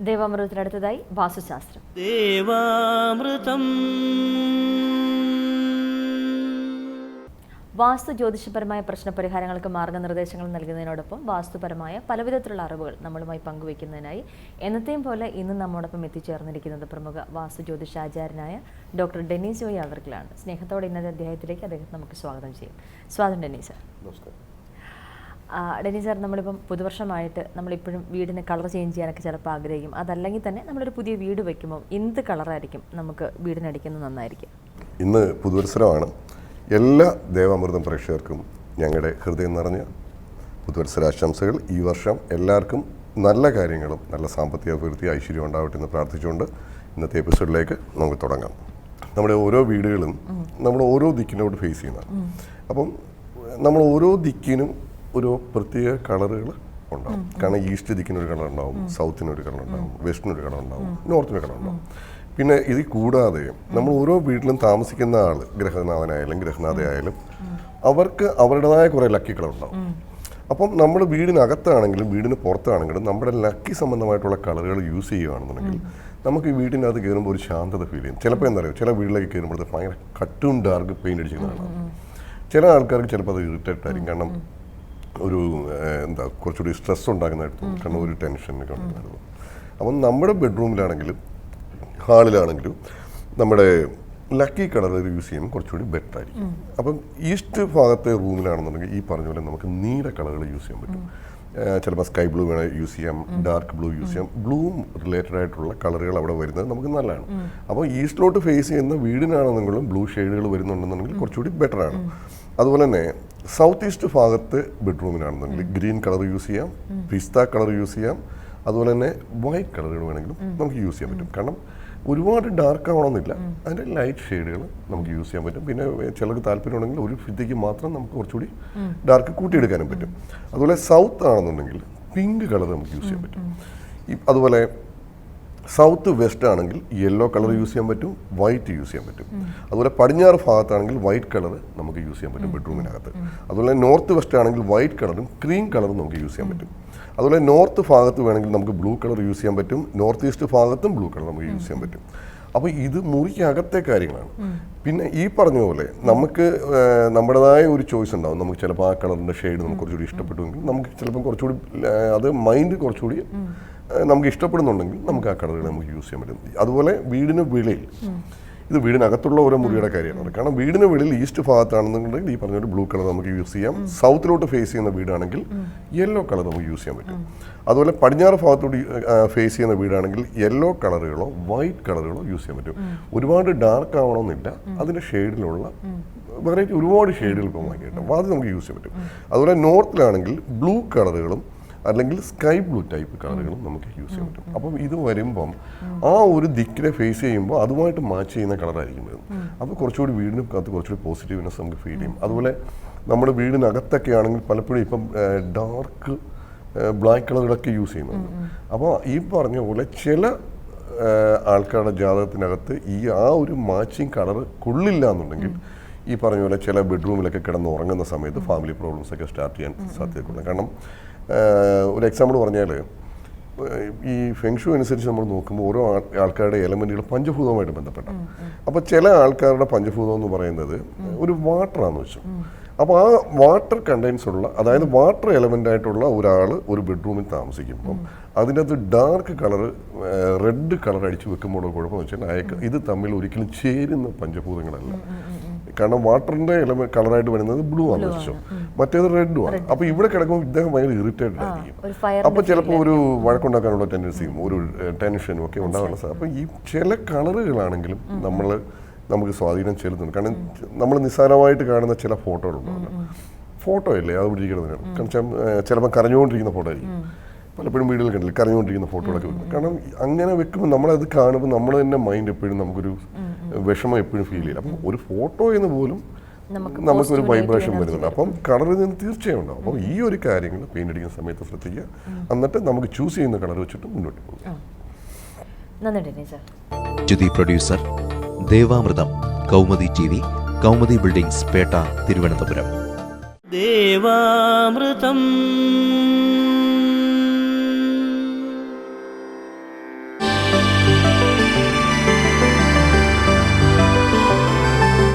ദേവാമൃതത്തിനടുത്തതായി വാസുശാസ്ത്രം ദേവാമൃതം. വാസ്തു ജ്യോതിഷപരമായ പ്രശ്നപരിഹാരങ്ങൾക്ക് മാർഗനിർദ്ദേശങ്ങൾ നൽകുന്നതിനോടൊപ്പം വാസ്തുപരമായ പലവിധത്തിലുള്ള അറിവുകൾ നമ്മളുമായി പങ്കുവയ്ക്കുന്നതിനായി എന്നത്തെയും പോലെ ഇന്ന് നമ്മോടൊപ്പം എത്തിച്ചേർന്നിരിക്കുന്നത് പ്രമുഖ വാസ്തു ജ്യോതിഷാചാര്യനായ ഡോക്ടർ ഡെന്നീസ് ജോയി അവർക്കിലാണ് സ്നേഹത്തോടെ ഇന്നത്തെ അദ്ദേഹത്തിലേക്ക് അദ്ദേഹത്തെ നമുക്ക് സ്വാഗതം ചെയ്യും. സ്വാഗതം ഡെന്നീസ് സർ. നമസ്കാരം. ആ, ഡെന്നി സാർ നമ്മളിപ്പം പുതുവർഷമായിട്ട് നമ്മളിപ്പോഴും വീടിന് കളർ ചേഞ്ച് ചെയ്യാനൊക്കെ ചിലപ്പോൾ ആഗ്രഹിക്കും. അതല്ലെങ്കിൽ തന്നെ നമ്മളൊരു പുതിയ വീട് വയ്ക്കുമ്പോൾ എന്ത് കളറായിരിക്കും നമുക്ക് വീടിനടിക്കുന്നത് നന്നായിരിക്കും? ഇന്ന് പുതുവത്സരമാണ്. എല്ലാ ദേവാമൃതം പ്രേക്ഷകർക്കും ഞങ്ങളുടെ ഹൃദയം നിറഞ്ഞ പുതുവത്സരാശംസകൾ. ഈ വർഷം എല്ലാവർക്കും നല്ല കാര്യങ്ങളും നല്ല സാമ്പത്തിക അഭിവൃദ്ധി ഐശ്വര്യം ഉണ്ടാവട്ടെ എന്ന് പ്രാർത്ഥിച്ചുകൊണ്ട് ഇന്നത്തെ എപ്പിസോഡിലേക്ക് നമുക്ക് തുടങ്ങാം. നമ്മുടെ ഓരോ വീടുകളും നമ്മൾ ഓരോ ദിക്കിനോട് ഫേസ് ചെയ്യുന്നതാണ്. അപ്പം നമ്മൾ ഓരോ ദിക്കിനും ഒരു പ്രത്യേക കളറുകൾ ഉണ്ടാവും. കാരണം ഈസ്റ്റ് ദിക്കിനൊരു കളർ ഉണ്ടാവും സൗത്തിനൊരു കളർ ഉണ്ടാവും വെസ്റ്റിനൊരു കളർ ഉണ്ടാവും നോർത്തിനൊരു കളർ ഉണ്ടാവും. പിന്നെ ഇത് കൂടാതെ നമ്മൾ ഓരോ വീട്ടിലും താമസിക്കുന്ന ആൾ ഗ്രഹനാഥനായാലും ഗ്രഹനാഥയായാലും അവർക്ക് അവരുടേതായ കുറേ ലക്കി കളർ ഉണ്ടാവും. അപ്പം നമ്മൾ വീടിനകത്താണെങ്കിലും വീടിന് പുറത്താണെങ്കിലും നമ്മുടെ ലക്കി സംബന്ധമായിട്ടുള്ള കളറുകൾ യൂസ് ചെയ്യുകയാണെന്നുണ്ടെങ്കിൽ നമുക്ക് ഈ വീടിനകത്ത് കയറുമ്പോൾ ഒരു ശാന്തത ഫീൽ ചെയ്യും. ചിലപ്പോൾ എന്താ പറയുക ചില വീട്ടിലേക്ക് കയറുമ്പോഴത്തെ ഭയങ്കര കട്ടും ഡാർക്ക് പെയിന്റ് അടിച്ചിരുന്നതാണ് ചില ആൾക്കാർക്ക് ചിലപ്പോൾ അത് ഇറിറ്റേറ്റ് ആയിരിക്കും. കാരണം ഒരു എന്താ കുറച്ചുകൂടി സ്ട്രെസ് ഉണ്ടാക്കുന്നതായിട്ട് തോന്നും. കാരണം ഒരു ടെൻഷനൊക്കെ ഉണ്ടായിരുന്നു അപ്പം നമ്മുടെ ബെഡ്റൂമിലാണെങ്കിലും ഹാളിലാണെങ്കിലും നമ്മുടെ ലക്കി കളർ യൂസ് ചെയ്യുമ്പോൾ കുറച്ചുകൂടി ബെറ്റർ ആയിരിക്കും. അപ്പം ഈസ്റ്റ് ഭാഗത്തെ റൂമിലാണെന്നുണ്ടെങ്കിൽ ഈ പറഞ്ഞ പോലെ നമുക്ക് നീല കളറുകൾ യൂസ് ചെയ്യാൻ പറ്റും. ചിലപ്പോൾ സ്കൈ ബ്ലൂ വേണേൽ യൂസ് ചെയ്യാം ഡാർക്ക് ബ്ലൂ യൂസ് ചെയ്യാം. ബ്ലൂം റിലേറ്റഡ് ആയിട്ടുള്ള കളറുകൾ അവിടെ വരുന്നത് നമുക്ക് നല്ലതാണ്. അപ്പോൾ ഈസ്റ്റിലോട്ട് ഫേസ് ചെയ്യുന്ന വീടിനാണെന്നെങ്കിലും ബ്ലൂ ഷെയ്ഡുകൾ വരുന്നുണ്ടെന്നുണ്ടെങ്കിൽ കുറച്ചുകൂടി ബെറ്റർ ആണ്. അതുപോലെ തന്നെ സൗത്ത് ഈസ്റ്റ് ഭാഗത്ത് ബെഡ്റൂമിനാണെന്നുണ്ടെങ്കിൽ ഗ്രീൻ കളർ യൂസ് ചെയ്യാം പിസ്ത കളർ യൂസ് ചെയ്യാം അതുപോലെ തന്നെ വൈറ്റ് കളറുകൾ വേണമെങ്കിലും നമുക്ക് യൂസ് ചെയ്യാൻ പറ്റും. കാരണം ഒരുപാട് ഡാർക്ക് ആവണമെന്നില്ല. അതിന്റെ ലൈറ്റ് ഷെയ്ഡുകൾ നമുക്ക് യൂസ് ചെയ്യാൻ പറ്റും. പിന്നെ ചിലർക്ക് താല്പര്യമുണ്ടെങ്കിൽ ഒരു ഭിത്തിക്ക് മാത്രം നമുക്ക് കുറച്ചുകൂടി ഡാർക്ക് കൂട്ടിയെടുക്കാനും പറ്റും. അതുപോലെ സൗത്ത് ആണെന്നുണ്ടെങ്കിൽ പിങ്ക് കളർ നമുക്ക് യൂസ് ചെയ്യാൻ പറ്റും. അതുപോലെ സൗത്ത് വെസ്റ്റ് ആണെങ്കിൽ യെല്ലോ കളർ യൂസ് ചെയ്യാൻ പറ്റും വൈറ്റ് യൂസ് ചെയ്യാൻ പറ്റും. അതുപോലെ പടിഞ്ഞാറ് ഭാഗത്താണെങ്കിൽ വൈറ്റ് കളർ നമുക്ക് യൂസ് ചെയ്യാൻ പറ്റും ബെഡ്റൂമിനകത്ത്. അതുപോലെ നോർത്ത് വെസ്റ്റ് ആണെങ്കിൽ വൈറ്റ് കളറും ക്രീം കളറും നമുക്ക് യൂസ് ചെയ്യാൻ പറ്റും. അതുപോലെ നോർത്ത് ഭാഗത്ത് വേണമെങ്കിൽ നമുക്ക് ബ്ലൂ കളർ യൂസ് ചെയ്യാൻ പറ്റും നോർത്ത് ഈസ്റ്റ് ഭാഗത്തും ബ്ലൂ കളർ നമുക്ക് യൂസ് ചെയ്യാൻ പറ്റും. അപ്പോൾ ഇത് മുറിക്കകത്തെ കാര്യങ്ങളാണ്. പിന്നെ ഈ പറഞ്ഞ പോലെ നമുക്ക് നമ്മുടേതായ ഒരു ചോയ്സ് ഉണ്ടാവും. നമുക്ക് ചിലപ്പോൾ ആ കളറിന്റെ ഷെയ്ഡ് നമുക്ക് കുറച്ചുകൂടി ഇഷ്ടപ്പെട്ടുവെങ്കിൽ നമുക്ക് ചിലപ്പോൾ കുറച്ചുകൂടി അത് മൈൻഡ് കുറച്ചുകൂടി നമുക്ക് ഇഷ്ടപ്പെടുന്നുണ്ടെങ്കിൽ നമുക്ക് ആ കളറുകൾ നമുക്ക് യൂസ് ചെയ്യാൻ പറ്റും അതുപോലെ വീടിന് വെളിയിൽ. ഇത് വീടിനകത്തുള്ള ഓരോ മുറിയുടെ കാര്യമാണ്. കാരണം വീടിന് വെളിയിൽ ഈസ്റ്റ് ഭാഗത്താണെന്നുണ്ടെങ്കിൽ ഈ പറഞ്ഞൊരു ബ്ലൂ കളർ നമുക്ക് യൂസ് ചെയ്യാം. സൗത്തിലോട്ട് ഫേസ് ചെയ്യുന്ന വീടാണെങ്കിൽ യെല്ലോ കളർ നമുക്ക് യൂസ് ചെയ്യാൻ പറ്റും. അതുപോലെ പടിഞ്ഞാറ് ഭാഗത്തോട്ട് ഫേസ് ചെയ്യുന്ന വീടാണെങ്കിൽ യെല്ലോ കളറുകളോ വൈറ്റ് കളറുകളോ യൂസ് ചെയ്യാൻ പറ്റും. ഒരുപാട് ഡാർക്ക് ആവണമെന്നില്ല. അതിന്റെ ഷെയ്ഡിലുള്ള വെറൈറ്റി ഒരുപാട് ഷെയ്ഡുകൾ ഇപ്പോൾ വാങ്ങിയിട്ടുണ്ട് അപ്പോൾ അത് നമുക്ക് യൂസ് ചെയ്യാൻ പറ്റും. അതുപോലെ നോർത്തിലാണെങ്കിൽ ബ്ലൂ കളറുകളും അല്ലെങ്കിൽ സ്കൈ ബ്ലൂ ടൈപ്പ് കളറുകളും നമുക്ക് യൂസ് ചെയ്യാൻ പറ്റും. അപ്പം ഇത് വരുമ്പം ആ ഒരു ദിക്കിനെ ഫേസ് ചെയ്യുമ്പോൾ അതുമായിട്ട് മാച്ച് ചെയ്യുന്ന കളറായിരിക്കും വരുന്നത്. അപ്പോൾ കുറച്ചുകൂടി വീടിന് അകത്ത് കുറച്ചുകൂടി പോസിറ്റീവ്നെസ് നമുക്ക് ഫീൽ ചെയ്യും. അതുപോലെ നമ്മുടെ വീടിനകത്തൊക്കെ ആണെങ്കിൽ പലപ്പോഴും ഇപ്പം ഡാർക്ക് ബ്ലാക്ക് കളറുകളൊക്കെ യൂസ് ചെയ്യുന്നുണ്ട്. അപ്പോൾ ഈ പറഞ്ഞ പോലെ ചില ആൾക്കാരുടെ ജാതകത്തിനകത്ത് ഈ ആ ഒരു മാച്ചിങ് കളർ കൊള്ളില്ല എന്നുണ്ടെങ്കിൽ ഈ പറഞ്ഞ പോലെ ചില ബെഡ്റൂമിലൊക്കെ കിടന്ന് ഉറങ്ങുന്ന സമയത്ത് ഫാമിലി പ്രോബ്ലംസ് ഒക്കെ സ്റ്റാർട്ട് ചെയ്യാൻ സാധ്യതയുണ്ട് കാരണം ഒരു എക്സാമ്പിൾ പറഞ്ഞാൽ ഈ ഫെങ്ഷു അനുസരിച്ച് നമ്മൾ നോക്കുമ്പോൾ ഓരോ ആൾ- ആൾക്കാരുടെ എലമെന്റുകൾ പഞ്ചഭൂതവുമായിട്ട് ബന്ധപ്പെട്ട. അപ്പോൾ ചില ആൾക്കാരുടെ പഞ്ചഭൂതം എന്ന് പറയുന്നത് ഒരു വാട്ടറാന്ന് വെച്ചു. അപ്പോൾ ആ വാട്ടർ കണ്ടെയ്ൻസ് ഉള്ള അതായത് വാട്ടർ എലമെന്റ് ആയിട്ടുള്ള ഒരാൾ ഒരു ബെഡ്റൂമിൽ താമസിക്കുമ്പം അതിന്റെ അത് ഡാർക്ക് കളർ റെഡ് കളർ അടിച്ചു വെക്കുമ്പോഴോ കുഴപ്പമെന്ന് വെച്ചാൽ അയക്ക ഇത് തമ്മിൽ ഒരിക്കലും ചേരുന്ന പഞ്ചഭൂതങ്ങളല്ല. കാരണം വാട്ടറിന്റെ എലമെന്റ് കളറായിട്ട് വരുന്നത് ബ്ലൂ ആണ് വെച്ചോ. മറ്റേത് റെഡും ആണ്. അപ്പോൾ ഇവിടെ കിടക്കുമ്പോൾ ഇദ്ദേഹം ഭയങ്കര ഇറിറ്റേറ്റഡ് ആയിരിക്കും. അപ്പൊ അപ്പോൾ ചിലപ്പോൾ ഒരു വഴക്കുണ്ടാക്കാനുള്ള ടെൻഡൻസിയും ഒരു ടെൻഷനും ഒക്കെ ഉണ്ടാകാനുള്ള സാധ്യത അപ്പോൾ ഈ ചില കളറുകളാണെങ്കിലും നമ്മൾ നമുക്ക് സ്വാധീനം ചെലുത്തുന്നുണ്ട്. കാരണം നമ്മൾ നിസ്സാരമായിട്ട് കാണുന്ന ചില ഫോട്ടോകളുണ്ടല്ലോ ഫോട്ടോ അല്ലേ അത് പിടിക്കുന്നതിനാണ് കാരണം ചിലപ്പോൾ കരഞ്ഞുകൊണ്ടിരിക്കുന്ന ഫോട്ടോ ആയിരിക്കും. പലപ്പോഴും വീടുകൾ കണ്ടില്ല കരഞ്ഞുകൊണ്ടിരിക്കുന്ന ഫോട്ടോകളൊക്കെ വെക്കും. കാരണം അങ്ങനെ വെക്കുമ്പോൾ നമ്മളത് കാണുമ്പോൾ നമ്മൾ തന്നെ മൈൻഡ് എപ്പോഴും നമുക്കൊരു വിഷമം എപ്പോഴും ഫീൽ ചെയ്യില്ല. അപ്പം ഒരു ഫോട്ടോ എന്ന് പോലും നമുക്ക് നമുക്കൊരു വൈബ്രേഷൻ വരുന്നുണ്ട് അപ്പം കളറിൽ നിന്ന് തീർച്ചയായും ഉണ്ടാവും. അപ്പം ഈ ഒരു കാര്യങ്ങൾ പെയിന്റ് അടിക്കുന്ന സമയത്ത് ശ്രദ്ധിക്കുക. എന്നിട്ട് നമുക്ക് ചൂസ് ചെയ്യുന്ന കളർ വെച്ചിട്ട് മുന്നോട്ട് പോകും ജ്യുതി producer Devamritham Kaumudi T V Kaumudi buildings Petta Thiruvananthapuram. Devamritham.